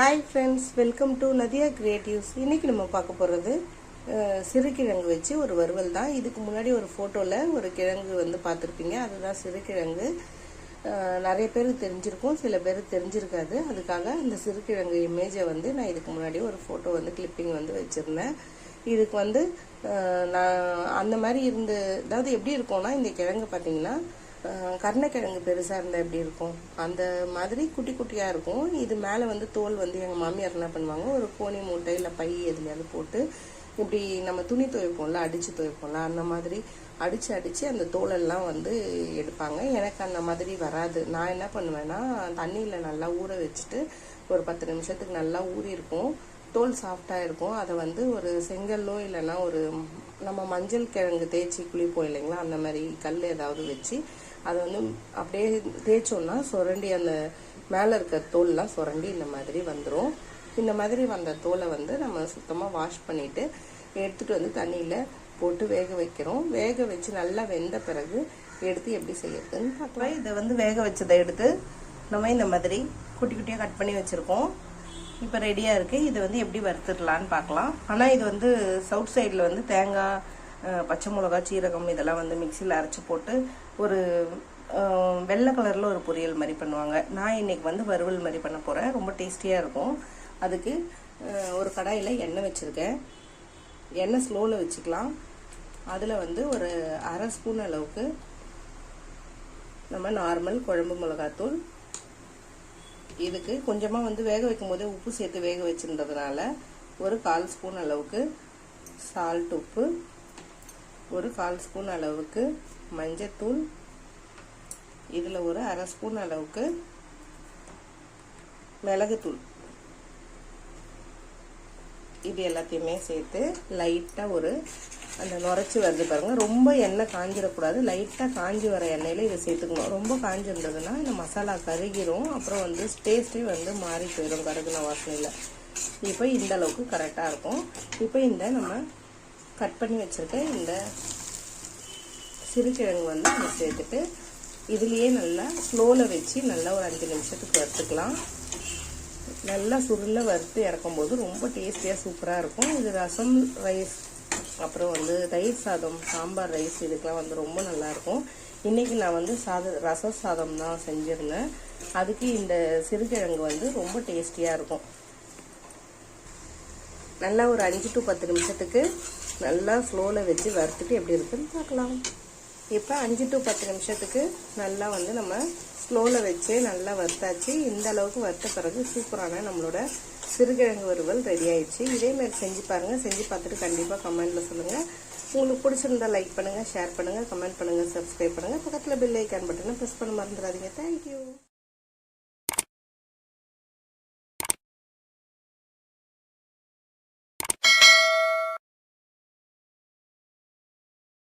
Hi friends welcome to Nadiya creatives இன்னைக்கு நம்ம பார்க்க போகிறது சிறுகிழங்கு வச்சு ஒரு வறுவல் தான். இதுக்கு முன்னாடி ஒரு ஃபோட்டோவில் ஒரு கிழங்கு வந்து பார்த்துருப்பீங்க. அதுதான் சிறுகிழங்கு நிறைய பேருக்கு தெரிஞ்சிருக்கும் சில பேருக்கு தெரிஞ்சிருக்காது. அதுக்காக அந்த சிறுகிழங்கு இமேஜை வந்து நான் இதுக்கு முன்னாடி ஒரு ஃபோட்டோ வந்து கிளிப்பிங் வந்து வச்சுருந்தேன். இதுக்கு வந்து நான் அந்த மாதிரி இருந்து அதாவது எப்படி இருக்கும்னா இந்த கிழங்கு பார்த்தீங்கன்னா கருணைக்கிழங்கு பெருசாக இருந்தால் எப்படி இருக்கும்? அந்த மாதிரி குட்டி குட்டியாக இருக்கும். இது மேலே வந்து தோல் வந்து எங்கள் மாமியார் என்ன பண்ணுவாங்க? ஒரு கோணி மூட்டை இல்லை பை எதுலையாவது போட்டு இப்படி நம்ம துணி துவைப்போம்ல அடித்து துவைப்போம்ல அந்த மாதிரி அடித்து அடித்து அந்த தோலெல்லாம் வந்து எடுப்பாங்க. எனக்கு அந்த மாதிரி வராது. நான் என்ன பண்ணுவேன்னா தண்ணியில் நல்லா ஊற வச்சுட்டு ஒரு பத்து நிமிஷத்துக்கு நல்லா ஊறி இருக்கும். தோல் சாஃப்டாக இருக்கும். அதை வந்து ஒரு செங்கல்லோ இல்லைன்னா ஒரு நம்ம மஞ்சள் கிழங்கு தேய்ச்சி குளிப்போம் இல்லைங்களா? அந்த மாதிரி கல் ஏதாவது வச்சு அதை வந்து அப்படியே தேய்ச்சோம்னா சுரண்டி அந்த மேலே இருக்க தோல்லாம் சுரண்டி இந்த மாதிரி வந்துடும் இந்த மாதிரி வந்த தோலை வந்து நம்ம சுத்தமாக வாஷ் பண்ணிவிட்டு எடுத்துட்டு வந்து தண்ணியில் போட்டு வேக வைக்கிறோம். வேக வச்சு நல்லா வெந்த பிறகு எடுத்து எப்படி செய்யறதுன்னு பார்க்கலாம். இதை வந்து வேக வச்சதை எடுத்து நம்ம இந்த மாதிரி குட்டி குட்டியாக கட் பண்ணி வச்சுருக்கோம். இப்போ ரெடியாக இருக்குது இதை வந்து எப்படி வறுத்துடலான்னு பார்க்கலாம். ஆனால் இது வந்து சவுத் சைடில் வந்து தேங்காய் பச்சை மிளகா சீரகம் இதெல்லாம் வந்து மிக்சியில் அரைச்சி போட்டு ஒரு வெள்ளை கலரில் ஒரு பொரியல் மாதிரி பண்ணுவாங்க. நான் இன்னைக்கு வந்து வறுவல் மாதிரி பண்ண போகிறேன் ரொம்ப டேஸ்டியாக இருக்கும். அதுக்கு ஒரு கடாயில் எண்ணெய் வச்சுருக்கேன். எண்ணெய் ஸ்லோவில் வச்சுக்கலாம். அதில் வந்து ஒரு அரை ஸ்பூன் அளவுக்கு நம்ம நார்மல் குழம்பு மிளகாத்தூள். இதுக்கு கொஞ்சமாக வந்து வேக வைக்கும் போதே உப்பு சேர்த்து வேக வச்சுருந்ததுனால ஒரு கால் ஸ்பூன் அளவுக்கு சால்ட் உப்பு ஒரு கால் ஸ்பூன் அளவுக்கு மஞ்சத்தூள் இதில் ஒரு அரை ஸ்பூன் அளவுக்கு மிளகுத்தூள். இது எல்லாத்தையுமே சேர்த்து லைட்டாக ஒரு அந்த நுரைச்சி வருது பாருங்கள் ரொம்ப எண்ணெய் காஞ்சிடக்கூடாது லைட்டாக காஞ்சி வர எண்ணெயில் இதை சேர்த்துக்கணும். ரொம்ப காஞ்சிருந்ததுன்னா இந்த மசாலா கருகிரும். அப்புறம் வந்து டேஸ்ட்டே வந்து மாறி போயிடும் கருகுன வாசனையில். இப்போ இந்த அளவுக்கு கரெக்டாக இருக்கும். இப்போ இந்த நம்ம கட் பண்ணி வச்சுருக்க இந்த சிறுகிழங்கு வந்து நம்ம சேர்த்துட்டு இதுலேயே நல்லா ஸ்லோவில் வச்சு நல்லா ஒரு அஞ்சு நிமிஷத்துக்கு வறுத்துக்கலாம். நல்லா சுருள வறுத்து இறக்கும்போது ரொம்ப டேஸ்டியாக சூப்பராக இருக்கும். இது ரசம் ரைஸ் அப்புறம் வந்து தயிர் சாதம் சாம்பார் ரைஸ் இதுக்கெலாம் வந்து ரொம்ப நல்லாயிருக்கும் இன்றைக்கி நான் வந்து சாத ரச சாதம் தான் செஞ்சுருந்தேன். அதுக்கு இந்த சிறுகிழங்கு வந்து ரொம்ப டேஸ்டியாக இருக்கும். நல்லா ஒரு அஞ்சு டு பத்து நிமிஷத்துக்கு நல்லா ஸ்லோவில் வச்சு வறுத்துட்டு எப்படி இருக்குன்னு பார்க்கலாம். இப்போ அஞ்சு டு பத்து நிமிஷத்துக்கு நல்லா வந்து நம்ம ஸ்லோவில் வச்சு நல்லா வறுத்தாச்சு. இந்த அளவுக்கு வறுத்த பிறகு சூப்பரான நம்மளோட சிறுகிழங்கு வறுவல் ரெடி ஆயிடுச்சு. இதேமாரி செஞ்சு பாருங்கள் செஞ்சு பார்த்துட்டு கண்டிப்பாக கமெண்ட்டில் சொல்லுங்கள் உங்களுக்கு பிடிச்சிருந்தா லைக் பண்ணுங்கள் ஷேர் பண்ணுங்கள் கமெண்ட் பண்ணுங்கள் சப்ஸ்கிரைப் பண்ணுங்கள் பக்கத்தில் பெல் ஐக்கான் பட்டனை ப்ரெஸ் பண்ண மறந்துடாதீங்க. தேங்க்யூ